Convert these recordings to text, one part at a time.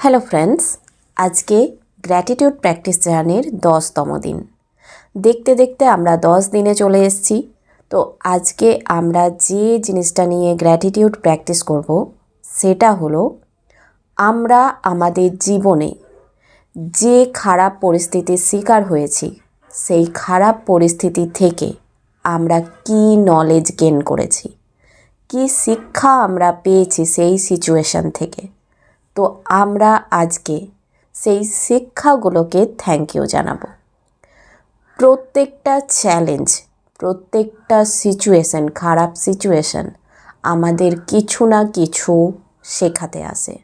Hello friends আজকে gratitude practice জার্নির দশতম দিন। দেখতে দেখতে আমরা দশ দিনে চলে এসেছি। তো আজকে আমরা যে জিনিসটা নিয়ে গ্র্যাটিটিউড প্র্যাকটিস করব, সেটা হলো আমরা আমাদের জীবনে যে খারাপ পরিস্থিতির শিকার হয়েছি, সেই খারাপ পরিস্থিতি থেকে আমরা কি নলেজ গেন করেছি? কি শিক্ষা আমরা পেয়েছি সেই সিচুয়েশন থেকে? তো আমরা আজকে সেই শিক্ষাগুলোকে থ্যাংক ইউ জানাব। প্রত্যেকটা চ্যালেঞ্জ প্রত্যেকটা সিচুয়েশন খারাপ সিচুয়েশন আমাদের কিছু না কিছু শেখাতে আসে।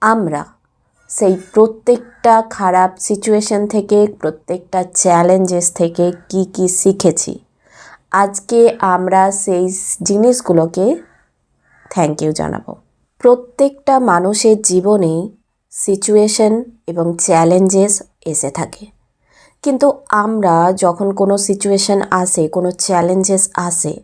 আমরা সেই প্রত্যেকটা খারাপ সিচুয়েশন থেকে, প্রত্যেকটা চ্যালেঞ্জেস থেকে কি কি শিখেছি, আজকে আমরা সেই জিনিসগুলোকে থ্যাংক ইউ জানাব। প্রত্যেকটা মানুষের জীবনেই সিচুয়েশন এবং চ্যালেঞ্জেস এসে থাকে। কিন্তু আমরা যখন কোনো সিচুয়েশন আসে, কোনো চ্যালেঞ্জেস আসে,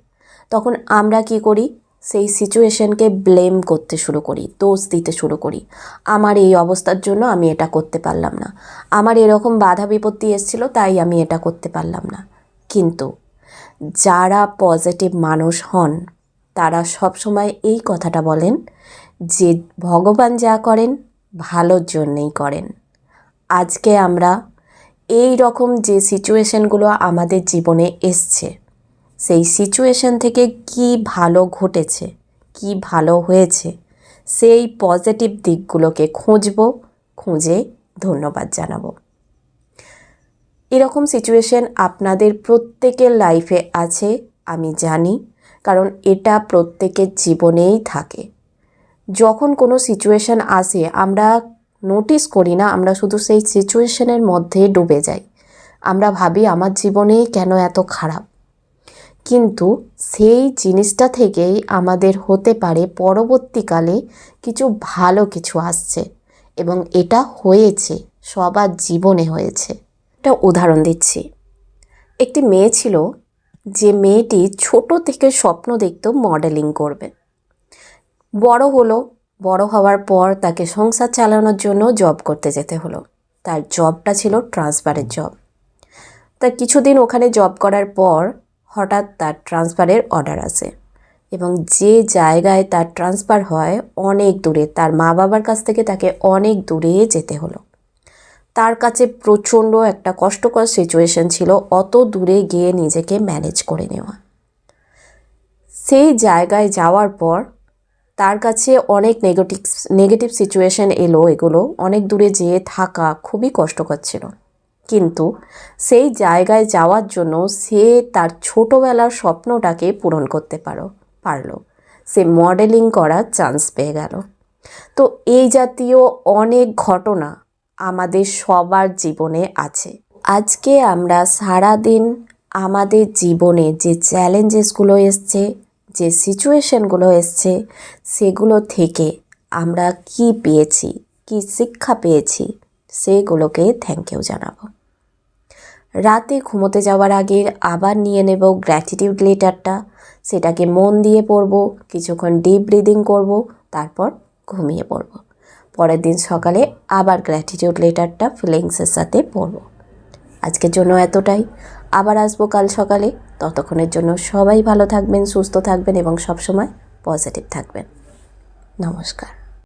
তখন আমরা কি করি? সেই সিচুয়েশনকে ব্লেম করতে শুরু করি, দোষ দিতে শুরু করি। আমার এই অবস্থার জন্য আমি এটা করতে পারলাম না। আমার এরকম বাধা বিপত্তি এসেছিল, তাই আমি এটা করতে পারলাম না। কিন্তু যারা পজিটিভ মানুষ হন, তারা সবসময় এই কথাটা বলেন যে ভগবান যা করেন, ভালোর জন্যেই করেন। আজকে আমরা এই রকম যে সিচুয়েশনগুলো আমাদের জীবনে এসছে, সেই সিচুয়েশন থেকে কি ভালো ঘটেছে, কি ভালো হয়েছে, সেই পজিটিভ দিকগুলোকে খুঁজব, খুঁজে ধন্যবাদ জানাব। এরকম সিচুয়েশন আপনাদের প্রত্যেকের লাইফে আছে, আমি জানি, কারণ এটা প্রত্যেকের জীবনেই থাকে। যখন কোনো সিচুয়েশন আসে, আমরা নোটিস করি না, আমরা শুধু সেই সিচুয়েশনের মধ্যে ডুবে যাই। আমরা ভাবি, আমার জীবনেই কেন এত খারাপ? কিন্তু সেই জিনিসটা থেকেই আমাদের হতে পারে পরবর্তীকালে কিছু ভালো কিছু আসছে এবং এটা হয়েছে, সবার জীবনে হয়েছে। একটা উদাহরণ দিচ্ছি। একটি মেয়ে ছিল যে মেয়েটি ছোট থেকে স্বপ্ন দেখত মডেলিং করবে। বড় হলো, বড় হওয়ার পর তাকে সংসার চালানোর জন্য জব করতে যেতে হলো। তার জবটা ছিল ট্রান্সফারের জব তা কিছুদিন ওখানে জব করার পর হঠাৎ তার ট্রান্সফারের অর্ডার আসে এবং যে জায়গায় তার ট্রান্সফার হয় অনেক দূরে, তার মা বাবার কাছ থেকে তাকে অনেক দূরে যেতে হলো। তার কাছে প্রচণ্ড একটা কষ্টকর সিচুয়েশন ছিল, অত দূরে গিয়ে নিজেকে ম্যানেজ করে নেওয়া। সেই জায়গায় যাওয়ার পর তার কাছে অনেক নেগেটিভ নেগেটিভ সিচুয়েশন এলো এগুলো। অনেক দূরে যেয়ে থাকা খুবই কষ্টকর ছিল। কিন্তু সেই জায়গায় যাওয়ার জন্য সে তার ছোটোবেলার স্বপ্নটাকে পূরণ করতে পারো, পারল। সে মডেলিং করার চান্স পেয়ে গেল। তো এই জাতীয় অনেক ঘটনা আমাদের সবার জীবনে আছে। আজকে আমরা সারাদিন আমাদের জীবনে যে চ্যালেঞ্জেসগুলো এসছে যে সিচুয়েশনগুলো এসছে, সেগুলো থেকে আমরা কি পেয়েছি, কি শিক্ষা পেয়েছি, সেগুলোকে থ্যাংক ইউ জানাব। রাতে ঘুমোতে যাওয়ার আগে আবার নিয়ে নেব গ্র্যাটিটিউড লেটারটা সেটাকে মন দিয়ে পড়ব, কিছুক্ষণ ডিপ ব্রিদিং করব, তারপর ঘুমিয়ে পড়ব। পরের দিন সকালে আবার গ্র্যাটিটিউড লেটারটা ফিলিংসের সাথে পড়ব। আজকের জন্য এতটাই। আবার আসব কাল সকালে। ততক্ষণের জন্য সবাই ভালো থাকবেন, সুস্থ থাকবেন এবং সবসময় পজিটিভ থাকবেন। নমস্কার।